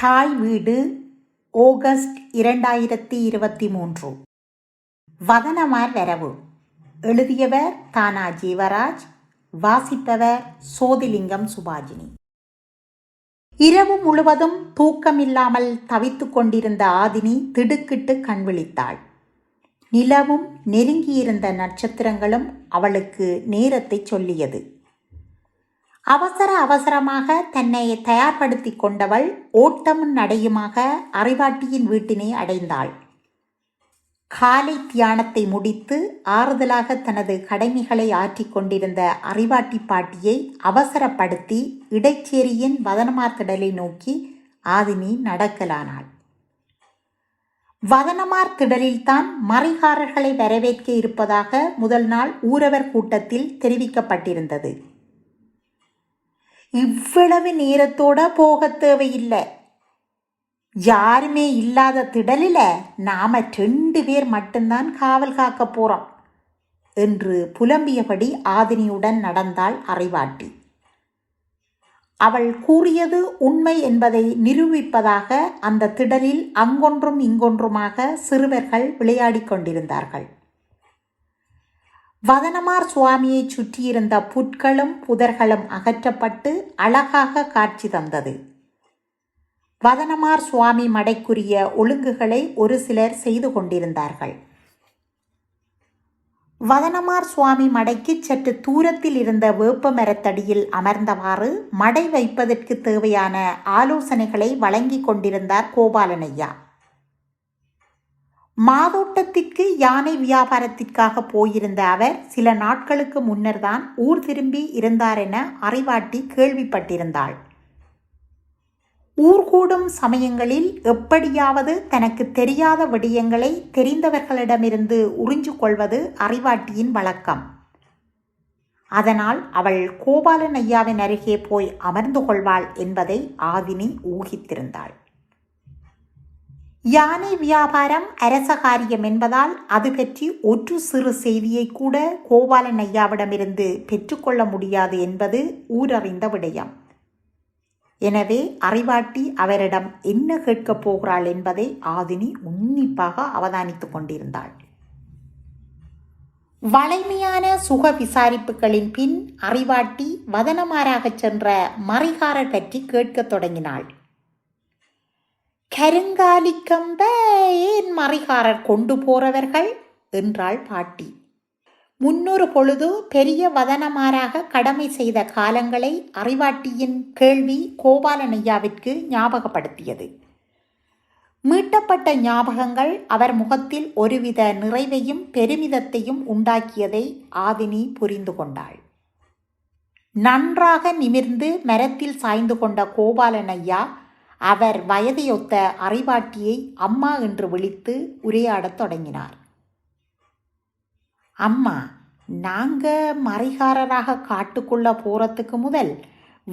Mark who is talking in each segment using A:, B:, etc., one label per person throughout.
A: தாய் வீடு ஆகஸ்ட் இரண்டாயிரத்தி இருபத்தி மூன்று. வதனமார் வரவு. எழுதியவர் தானா ஜீவராஜ் வாசிப்பவர் சோதிலிங்கம் சுபாஜினி. இரவு முழுவதும் தூக்கமில்லாமல் தவித்துக் கொண்டிருந்த ஆதினி திடுக்கிட்டு கண் விழித்தாள். நிலவும் நெருங்கியிருந்த நட்சத்திரங்களும் அவளுக்கு நேரத்தை சொல்லியது. அவசர அவசரமாக தன்னை தயார்படுத்தி கொண்டவள் ஓட்டமும் நடையுமாக அறிவாட்டியின் வீட்டினை அடைந்தாள். காலை தியானத்தை முடித்து ஆறுதலாக தனது கடமைகளை ஆற்றிக் கொண்டிருந்த அறிவாட்டி பாட்டியை அவசரப்படுத்தி இடைச்சேரியின் வதனமார்த்திடலை நோக்கி ஆதினி நடக்கலானாள். வதனமார் திடலில்தான் மறைகாரர்களை வரவேற்க இருப்பதாக முதல் நாள் ஊரவர் கூட்டத்தில் தெரிவிக்கப்பட்டிருந்தது. இவ்வளவு நேரத்தோட போக தேவையில்லை. யாருமே இல்லாத திடலில் நாம ரெண்டு பேர் மட்டும்தான் காவல் காக்க போறோம் என்று புலம்பியபடி ஆதினியுடன் நடந்தாள் அறிவாட்டி அவள் கூறியது உண்மை என்பதை நிரூபிப்பதாக அந்த திடலில் அங்கொன்றும் இங்கொன்றுமாக சிறுவர்கள் விளையாடிக் கொண்டிருந்தார்கள். வதனமார் சுவாமியை சுற்றியிருந்த புற்களும் புதர்களும் அகற்றப்பட்டு அழகாக காட்சி தந்தது. வதனமார் சுவாமி மடைக்குரிய ஒழுங்குகளை ஒரு சிலர் செய்து கொண்டிருந்தார்கள். வதனமார் சுவாமி மடைக்கு சற்று தூரத்தில் இருந்த வேப்ப மரத்தடியில் அமர்ந்தவாறு மடை வைப்பதற்கு தேவையான ஆலோசனைகளை வழங்கி கொண்டிருந்தார் கோபாலனையா மாதோட்டத்திற்கு யானை வியாபாரத்திற்காக போயிருந்த அவர் சில நாட்களுக்கு முன்னர்தான் ஊர் திரும்பி இருந்தார் என அறிவாட்டி கேள்விப்பட்டிருந்தாள். ஊர்கூடும் சமயங்களில் எப்படியாவது தனக்கு தெரியாத விடயங்களை தெரிந்தவர்களிடமிருந்து உறிஞ்சு கொள்வது அறிவாட்டியின் வழக்கம். அதனால் அவள் கோபாலன் ஐயாவின் அருகே போய் அமர்ந்து கொள்வாள் என்பதை ஆதினி ஊகித்திருந்தாள். யானை வியாபாரம் அரச காரியம் என்பதால் அது பற்றி ஒற்று சிறு செய்தியை கூட கோபாலன் ஐயாவிடமிருந்து பெற்றுக்கொள்ள முடியாது என்பது ஊரறிந்த விடயம். எனவே அறிவாட்டி அவரிடம் என்ன கேட்கப் போகிறாள் என்பதை ஆதினி உன்னிப்பாக அவதானித்துக் கொண்டிருந்தாள். வளைமையான சுக விசாரிப்புகளின் பின் அறிவாட்டி வதனமாராகச் சென்ற மறைகாரர் பற்றி கேட்கத் தொடங்கினாள். கருங்காலிக்கம்ப ஏன் மறைகாரர் கொண்டு போறவர்கள் என்றாள் பாட்டி. முன்னொரு பொழுது பெரிய வதனமாராக கடமை செய்த காலங்களை அறிவாட்டியின் கேள்வி கோபாலனையாவிற்கு ஞாபகப்படுத்தியது. மீட்டப்பட்ட ஞாபகங்கள் அவர் முகத்தில் ஒருவித நிறைவையும் பெருமிதத்தையும் உண்டாக்கியதை ஆதினி புரிந்து கொண்டாள். நன்றாக நிமிர்ந்து மரத்தில் சாய்ந்து கொண்ட கோபாலனையா அவர் வயதையொத்த அறிவாட்டியை அம்மா என்று விழித்து உரையாடத் தொடங்கினார். அம்மா நாங்கள் மறைகாரராக காட்டுக்குள்ள போகிறதுக்கு முதல்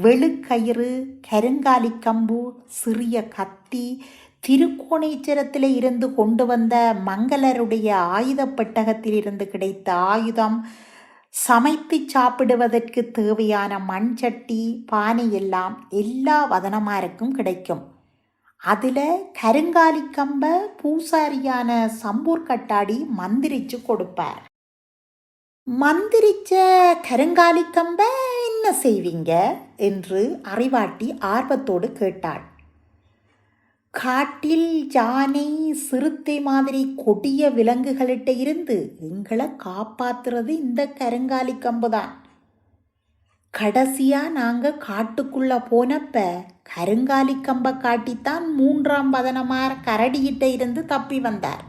A: வெளுக்கயிறு கருங்காலி கம்பு சிறிய கத்தி திருக்கோணேச்சரத்தில் இருந்து கொண்டு வந்த மங்களருடைய ஆயுத பெட்டகத்தில் இருந்து கிடைத்த ஆயுதம் சமைத்து சாப்பிடுவதற்கு தேவையான மண் சட்டி பானை எல்லாம் எல்லா வதனமாருக்கும் கிடைக்கும். அதில் கருங்காலி கம்ப பூசாரியான சம்பூர் கட்டாடி மந்திரிச்சு கொடுப்பார். மந்திரிச்ச கருங்காலி கம்ப என்ன செய்வீங்க? என்று அறிவாட்டி ஆர்வத்தோடு கேட்டாள். காட்டில் யானை சிறுத்தை மாதிரி கொடிய விலங்குகளிட்ட இருந்து எங்களை காப்பாத்துறது இந்த கருங்காலி கம்பு தான் கடைசியாக நாங்கள் காட்டுக்குள்ளே போனப்ப கருங்காலி கம்பை காட்டித்தான் மூன்றாம் பதனமார் கரடியிட்ட இருந்து தப்பி வந்தார்.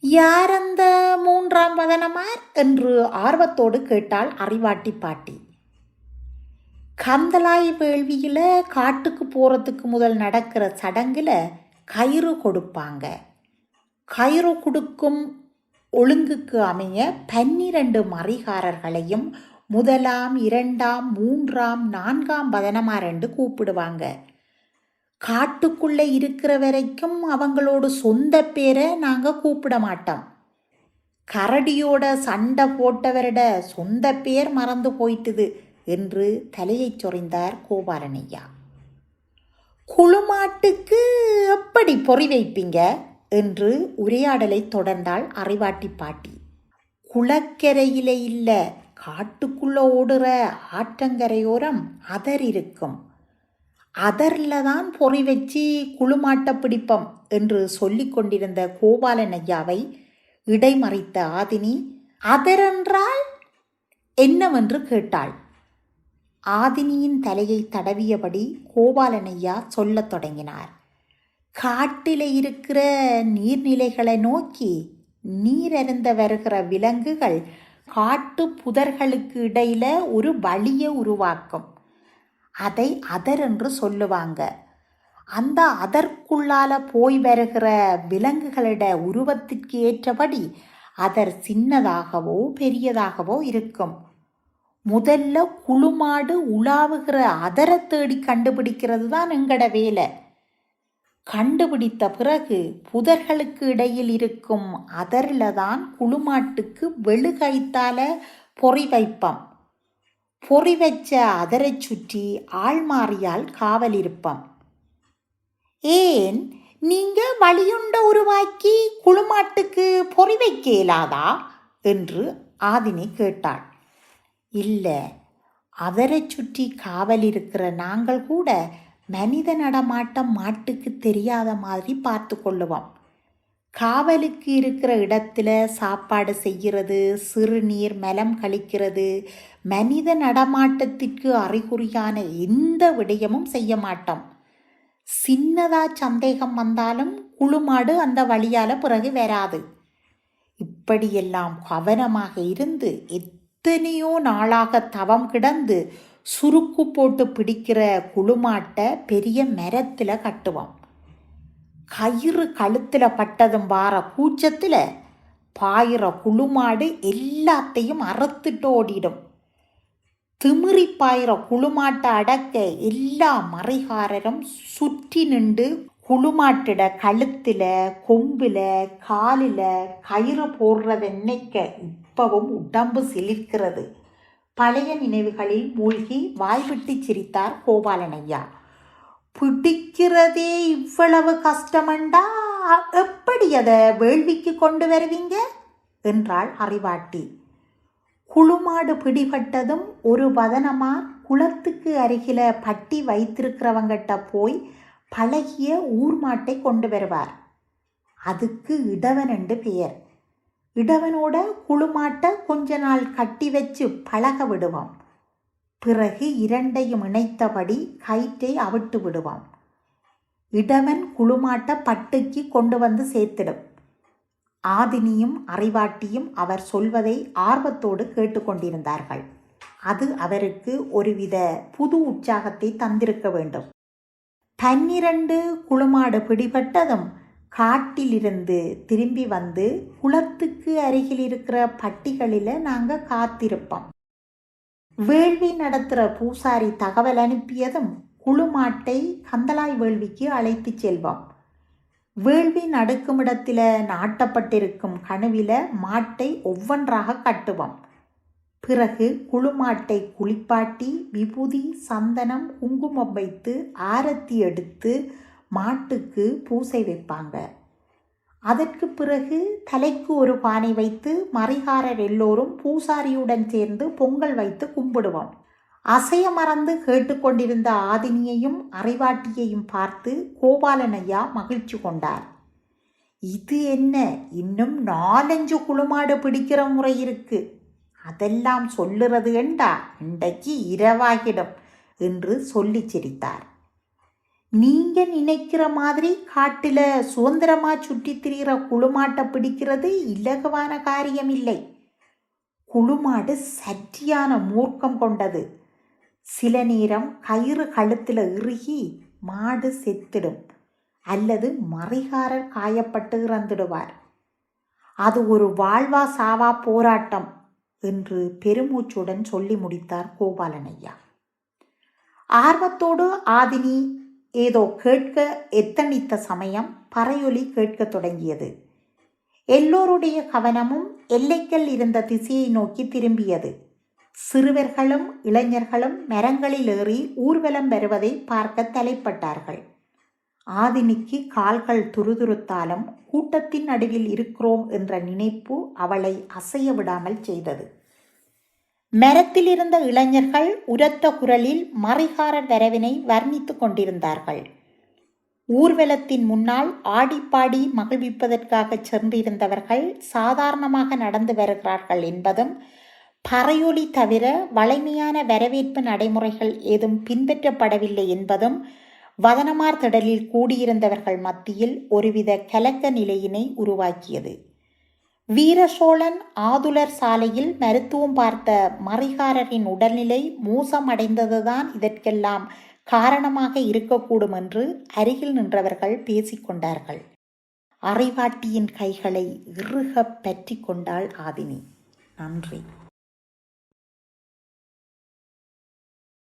A: யார் அந்த மூன்றாம் பதனமார்? என்று ஆர்வத்தோடு கேட்டாள் அறிவாட்டி பாட்டி. கந்தலாய் வேள்வியில் காட்டுக்கு போகிறதுக்கு முதல் நடக்கிற சடங்கில் கயிறு கொடுப்பாங்க. கயிறு கொடுக்கும் ஒழுங்குக்கு அமைய பன்னிரண்டு மறிகாரர்களையும் முதலாம் இரண்டாம் மூன்றாம் நான்காம் பதனமா ரெண்டு கூப்பிடுவாங்க. காட்டுக்குள்ளே இருக்கிற வரைக்கும் அவங்களோட சொந்த பேரை நாங்கள் கூப்பிட மாட்டோம். கரடியோட சண்டை போட்டவரிட சொந்த பேர் மறந்து போயிட்டுது. என்று தலையைச் சொறிந்தார் கோபாலனையா. குளுமாட்டுக்கு எப்படி பொறி வைப்பீங்க? என்று உரையாடலை தொடர்ந்தாள் அறிவாட்டி பாட்டி. குளக்கரையில இல்ல காட்டுக்குள்ள ஓடுற ஆற்றங்கரையோரம் அதர் இருக்கும் அதர்ல தான் பொறி வச்சு குளுமாட்ட பிடிப்பம் என்று சொல்லி கொண்டிருந்த கோபாலன் ஐயாவை இடைமறித்த ஆதினி அதரென்றால் என்னவென்று கேட்டாள்? ஆதினியின் தலையை தடவியபடி கோபாலனையா சொல்லத் தொடங்கினார். காட்டில் இருக்கிற நீர்நிலைகளை நோக்கி நீரருந்த வருகிற விலங்குகள் காட்டு புதர்களுக்கு இடையில ஒரு வழியை உருவாக்கும். அதை அதர் என்று சொல்லுவாங்க. அந்த அதற்குள்ளால போய் வருகிற விலங்குகளிட உருவத்திற்கு ஏற்றபடி அதர் சின்னதாகவோ பெரியதாகவோ இருக்கும். முதல்ல குளுமாடு உலாவுகிற அதரை தேடி கண்டுபிடிக்கிறது தான் எங்கட வேலை. கண்டுபிடித்த பிறகு புதர்களுக்கு இடையில் இருக்கும் அதரில் தான் குளுமாட்டுக்கு வெளுகைத்தால பொறி வைப்பம். பொறி வச்ச அதரை சுற்றி ஆள்மாறியால் காவல் இருப்பம். ஏன்? நீங்க வழியுண்ட உருவாக்கி குளுமாட்டுக்கு பொறி வைக்க இயலாதா? என்று ஆதினி கேட்டாள். இல்லை. அவரை சுற்றி காவல் இருக்கிற நாங்கள் கூட மனித நடமாட்டம் மாட்டுக்கு தெரியாத மாதிரி பார்த்து கொள்ளுவோம். காவலுக்கு இருக்கிற இடத்துல சாப்பாடு செய்கிறது சிறுநீர் மலம் கழிக்கிறது மனித நடமாட்டத்திற்கு அறிகுறியான எந்த விடயமும் செய்ய மாட்டோம். சின்னதா சந்தேகம் வந்தாலும் குழுமாடு அந்த வழியால் பிறகு வராது. இப்படியெல்லாம் கவனமாக இருந்து எத்தனையோ நாளாக தவம் கிடந்து சுருக்கு போட்டு பிடிக்கிற குளுமாட்டை பெரிய மரத்தில் கட்டுவோம் கயிறு கழுத்தில் பட்டதும் வார கூச்சத்தில் பாயிற குளுமாடு எல்லாத்தையும் அறுத்துட்டு ஓடிடும். திமிரி பாயிற குளுமாட்டை அடக்க எல்லா மறைகாரரும் சுற்றி நின்று குளுமாட்டிட கழுத்தில் கொம்பில் காலில் கயிறு போடுறத நினைக்க அப்பவும் உடம்பு சிலிர்க்கிறது பழைய நினைவுகளில் மூழ்கி வாய்விட்டு சிரித்தார் கோபாலன் ஐயா. பிடிக்கிறதே இவ்வளவு கஷ்டமண்டா? எப்படி அதை வேள்விக்கு கொண்டு வருவீங்க? என்றாள் அறிவாட்டி. குளுமாடு பிடிபட்டதும் ஒரு வதனமா குளத்துக்கு அருகில பட்டி வைத்திருக்கிறவங்கிட்ட போய் பழகிய ஊர் மாட்டை கொண்டு வருவார். அதுக்கு இடவன் என்று பெயர். இடவனோட குழுமாட்ட கொஞ்ச நாள் கட்டி வச்சு பழக விடுவான் பிறகு இரண்டையும் இணைத்தபடி கயிற்றை அவிட்டு விடுவான் இடவன் குழுமாட்ட பட்டுக்கு கொண்டு வந்து சேர்த்திடும். ஆதினியும் அறிவாட்டியும் அவர் சொல்வதை ஆர்வத்தோடு கேட்டுக்கொண்டிருந்தார்கள். அது அவருக்கு ஒருவித புது உற்சாகத்தை தந்திருக்க வேண்டும். பன்னிரண்டு குழுமாடு பிடிபட்டதும் காட்டிலிருந்து திரும்பி வந்து குளத்துக்கு அருகில் இருக்கிற பட்டிகளில் நாங்கள் காத்திருப்போம். வேள்வி நடத்துகிற பூசாரி தகவல் அனுப்பியதும் குளுமாட்டை கந்தலாய் வேள்விக்கு அழைத்து செல்வோம். வேள்வி நடக்கும் இடத்துல நாட்டப்பட்டிருக்கும் கனவில மாட்டை ஒவ்வொன்றாக கட்டுவோம். பிறகு குழுமாட்டை குளிப்பாட்டி விபூதி சந்தனம் குங்குமம் வைத்து ஆரத்தி எடுத்து மாட்டுக்கு பூசை வைப்பாங்க. அதற்கு பிறகு தலைக்கு ஒரு பானை வைத்து மரிகாரர் எல்லோரும் பூசாரியுடன் சேர்ந்து பொங்கல் வைத்து கும்பிடுவோம். அசைய மறந்து கேட்டுக்கொண்டிருந்த ஆதினியையும் அறிவாட்டியையும் பார்த்து கோபாலன் ஐயா மகிழ்ச்சி கொண்டார். இது என்ன? இன்னும் நாலஞ்சு குளுமாடு பிடிக்கிற முறை இருக்கு. அதெல்லாம் சொல்லுறது என்றா? இன்றைக்கு இரவாகிடும் என்று சொல்லி சிரித்தார். நீங்க நினைக்கிற மாதிரி காட்டில் சுதந்திரமா சுற்றி திரிகிற குழுமாட்டை பிடிக்கிறது இலகுவான காரியம் இல்லை குளுமாடு சற்றியான மூர்க்கம் கொண்டது. சில நேரம் கயிறு கழுத்தில் இறுகி மாடு செத்திடும். அல்லது மறைகாரர் காயப்பட்டு இறந்துடுவார். அது ஒரு வாழ்வா சாவா போராட்டம் என்று பெருமூச்சுடன் சொல்லி முடித்தார் கோபாலனையா ஆர்வத்தோடு ஆதினி ஏதோ கேட்க எத்தனித்த சமயம் பறையொலி கேட்கத் தொடங்கியது. எல்லோருடைய கவனமும் எல்லைக்கல் இருந்த திசையை நோக்கி திரும்பியது. சிறுவர்களும் இளைஞர்களும் மரங்களில் ஏறி ஊர்வலம் வருவதை பார்க்க தலைப்பட்டார்கள். ஆதினிக்கு கால்கள் துருதுருத்தாலும் கூட்டத்தின் நடுவில் இருக்கிறோம் என்ற நினைப்பு அவளை அசைய விடாமல் செய்தது. மரத்தில் இருந்த இளைஞர்கள் உரத்த குரலில் மறைகாரர் வரவினை வர்ணித்துக் கொண்டிருந்தார்கள். ஊர்வலத்தின் முன்னால் ஆடிப்பாடி மகிழ்விப்பதற்காக சென்றிருந்தவர்கள் சாதாரணமாக நடந்து வருகிறார்கள் என்பதும் பறையொலி தவிர வளைமையான வரவேற்பு நடைமுறைகள் ஏதும் பின்பற்றப்படவில்லை என்பதும் வதனமார் திடலில் கூடியிருந்தவர்கள் மத்தியில் ஒருவித கலக்க நிலையினை உருவாக்கியது. வீரசோழன் ஆதுலர் சாலையில் மருத்துவம் பார்த்த மறைகாரரின் உடல்நிலை மோசமடைந்ததுதான் இதற்கெல்லாம் காரணமாக இருக்கக்கூடும் என்று அருகில் நின்றவர்கள் பேசிக்கொண்டார்கள் அறிவாட்டியின் கைகளை இறுக பற்றி கொண்டாள் ஆதினி. நன்றி.